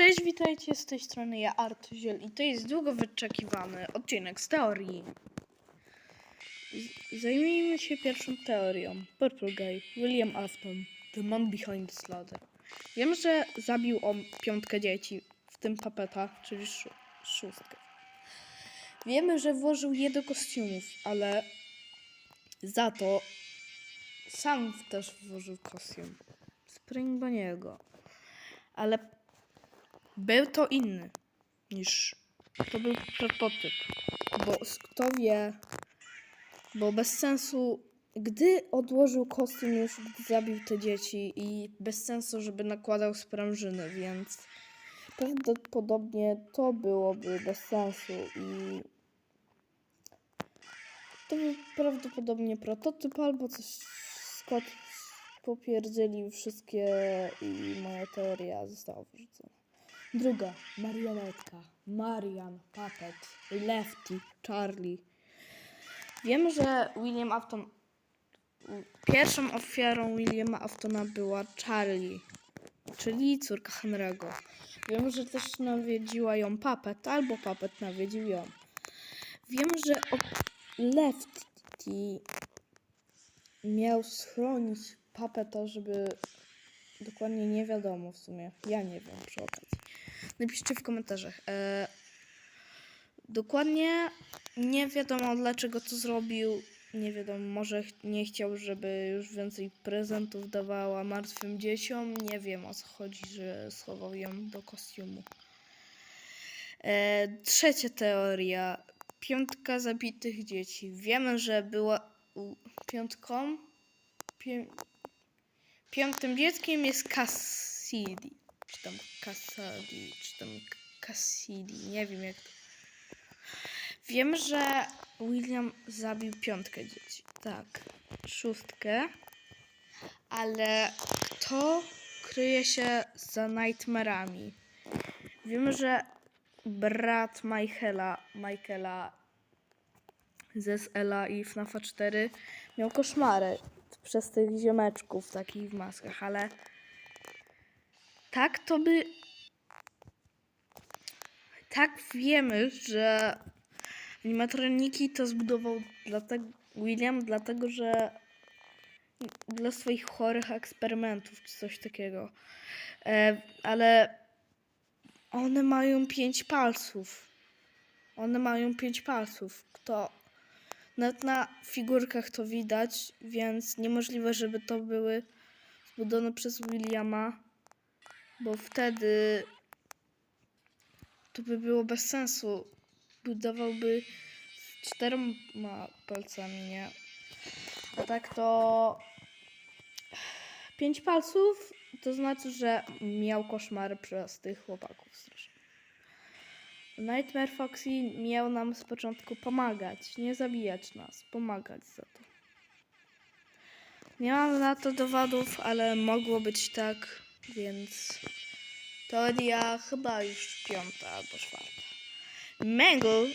Cześć, witajcie z tej strony ja Artuziel i to jest długo wyczekiwany odcinek z teorii. Zajmijmy się pierwszą teorią. Purple Guy, William Afton, The Man Behind the Slaughter. Wiem, że zabił on piątkę dzieci, w tym papeta, czyli szó- szóstkę. Wiemy, że włożył je do kostiumów, ale za to sam też włożył kostium. Spring Baniego. Ale był to inny niż to był prototyp. Bo kto wie, bo bez sensu, gdy odłożył kostium już, gdy zabił te dzieci i bez sensu, żeby nakładał sprężyny, więc prawdopodobnie to byłoby bez sensu i to był prawdopodobnie prototyp albo coś Scott popierdzielił wszystkie i moja teoria została wyrzucona. Druga, marionetka, Marian, Puppet, Lefty, Charlie. Wiemy, że William Afton. Pierwszą ofiarą Williama Aftona była Charlie, czyli córka Henry'ego. Wiemy, że też nawiedziła ją Puppet, albo Puppet nawiedził ją. Wiemy, że Lefty miał schronić Puppeta, żeby dokładnie nie wiadomo w sumie. Ja nie wiem przy okazji. Napiszcie w komentarzach. E, dokładnie nie wiadomo dlaczego to zrobił. Nie wiadomo, może ch- nie chciał, żeby już więcej prezentów dawała martwym dzieciom. Nie wiem o co chodzi, że schował ją do kostiumu. E, trzecia teoria. Piątka zabitych dzieci. Wiemy, że była piątką. Pię- piątym dzieckiem jest Cassidy. Czy tam Cassidy, czy tam Cassidy, nie wiem jak to. Wiem, że William zabił piątkę dzieci. Tak, szóstkę. Ale kto kryje się za Nightmare'ami? Wiemy, że brat Michaela, Michaela ze SLA i FNAFa 4 miał koszmary przez tych ziomeczków takich w maskach, ale tak to by. Tak wiemy, że animatroniki to zbudował dlatego, William, dlatego że dla swoich chorych eksperymentów czy coś takiego. E, ale one mają pięć palców. One mają pięć palców. Kto nawet na figurkach to widać, więc niemożliwe, żeby to były zbudowane przez Williama, bo wtedy to by było bez sensu. Budowałby z czterema palcami, nie? A tak to pięć palców to znaczy, że miał koszmary przez tych chłopaków strasznie. Nightmare Foxy miał nam z początku pomagać, nie zabijać nas, pomagać za to. Nie mam na to dowodów, ale mogło być tak, więc teoria chyba już piąta albo czwarta. Mangle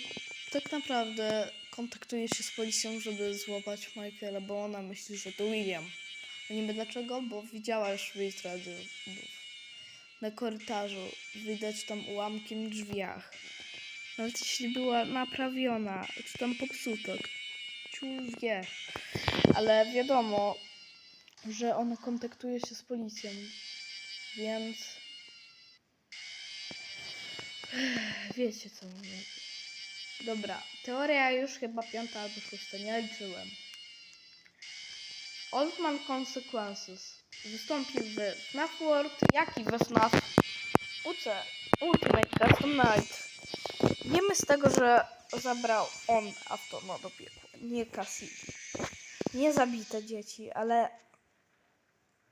tak naprawdę kontaktuje się z policją, żeby złapać Michaela, bo ona myśli, że to William. A niby dlaczego? Bo widziała już rejestrację na korytarzu. Widać tam ułamkiem drzwiach. Nawet jeśli była naprawiona, czy tam popsuta, ciul wie. Ale wiadomo, że ona kontaktuje się z policją, więc wiecie co mówię. Dobra, teoria już chyba piąta albo szósta, nie liczyłem. Oldman Consequences wystąpił w FNAF World, jak i we FNAF UC Ultimate Custom Night. Wiemy z tego, że zabrał on Aftona do piekła, nie Cassidy. Nie zabite dzieci, ale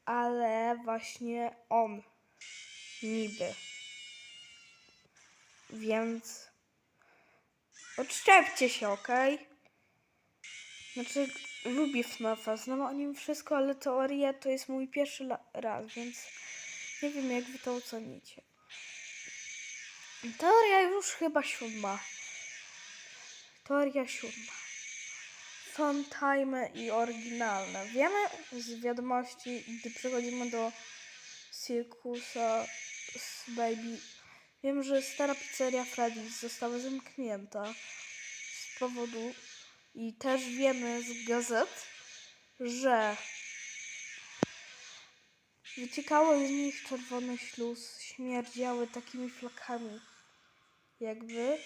ale właśnie on niby. Więc odszczepcie się, okej? Znaczy, lubię FNAFa, znam o nim wszystko, ale teoria to jest mój pierwszy raz, więc nie wiem jak wy to ocenicie. Teoria już chyba siódma. Teoria siódma. Funtime i oryginalne. Wiemy z wiadomości, gdy przechodzimy do Circusa z Baby Wiem, że stara pizzeria Freddy's została zamknięta z powodu i też wiemy z gazet, że wyciekało z nich czerwony śluz, śmierdziały takimi flakami, jakby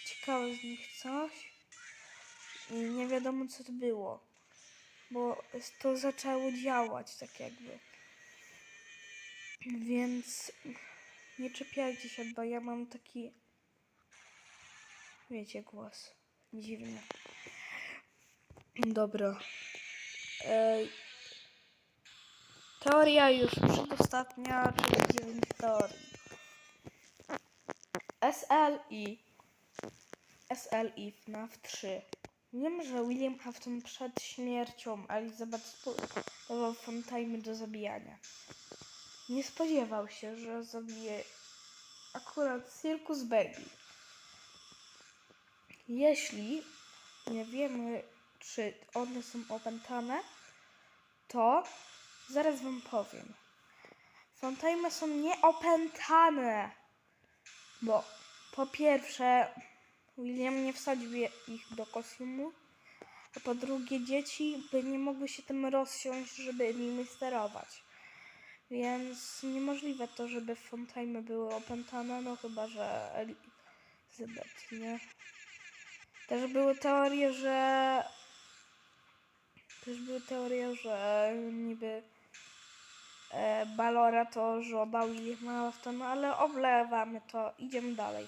wyciekało z nich coś nie wiadomo co to było, bo to zaczęło działać tak jakby. Więc nie czepiajcie się, bo ja mam taki, wiecie, głos dziwny. Dobra. Ej. Teoria już przedostatnia, czyli 9 teorii. SLI. SLI FNAF 3. Wiem, że William Hafton przed śmiercią Elizabeth spowodował Fontaine do zabijania. Nie spodziewał się, że zabije akurat Circus Baby. Jeśli nie wiemy, czy one są opętane, to zaraz wam powiem. Fontaine są nieopętane, bo po pierwsze William nie wsadził ich do kostiumu, a po drugie dzieci by nie mogły się tym rozsiąść, żeby nimi sterować. Więc niemożliwe to, żeby Fontaine były opętane, no chyba, że Elizabeth, nie? Też były teorie, że... Też były teorie, że niby e, Balora to żona Williama Aftona, ale oblewamy to. Idziemy dalej.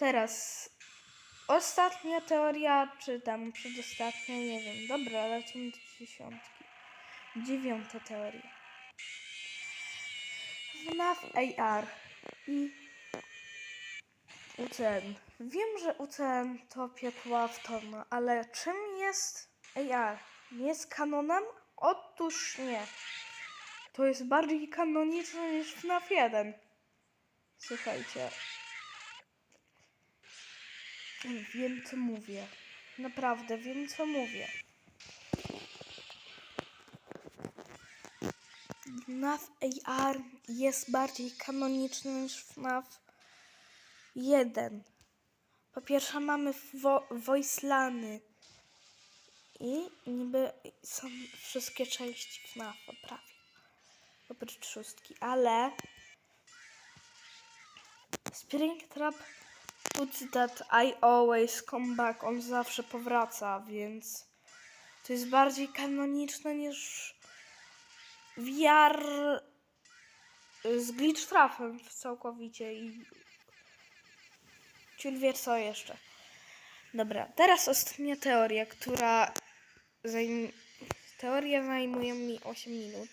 Teraz ostatnia teoria, czy tam przedostatnia, nie wiem. Dobra, lecimy do dziesiątki. Dziewiąta teoria. FNAF AR i UCN. Wiem, że UCN to piekła Aftona, ale czym jest AR? Nie jest kanonem? Otóż nie. To jest bardziej kanoniczne niż FNAF 1. Słuchajcie. Wiem, co mówię. Naprawdę, wiem, co mówię. FNAF AR jest bardziej kanoniczny niż FNAF 1. Po pierwsze mamy wo i niby są wszystkie części FNAF-a prawie. Oprócz szóstki, ale Springtrap puts that I always come back, on zawsze powraca, więc to jest bardziej kanoniczne niż VR z glitch trafem całkowicie i ciul wie co jeszcze. Dobra, teraz ostatnia teoria, która zajm... teoria zajmuje mi 8 minut.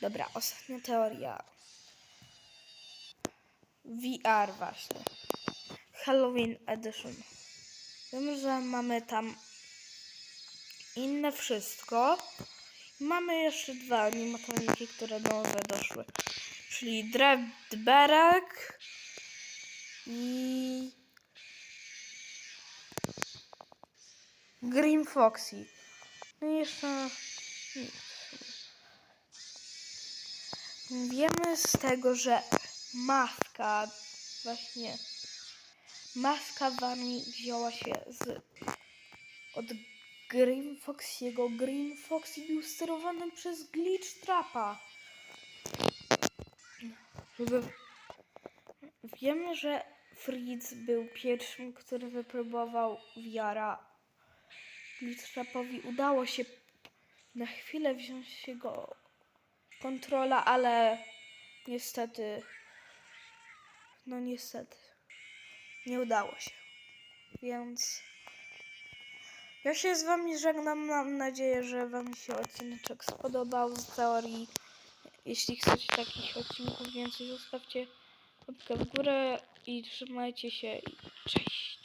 Dobra, ostatnia teoria. VR właśnie. Halloween Edition. Wiem, że mamy tam inne wszystko. Mamy jeszcze dwa animatroniki, które nowe doszły. Czyli Dreadberek i Green Foxy. No i jeszcze. Wiemy z tego, że maska właśnie maska wami wzięła się z od Green Foxy'ego. Green Foxy był sterowany przez Glitch Trapa. Wiemy, że Fritz był pierwszym, który wypróbował wiara. Glitch Trapowi udało się na chwilę wziąć jego kontrola, ale niestety, no niestety, nie udało się. Więc ja się z wami żegnam. Mam nadzieję, że wam się odcineczek spodobał z teorii. Jeśli chcecie takich odcinków więcej, zostawcie łapkę w górę i trzymajcie się. Cześć!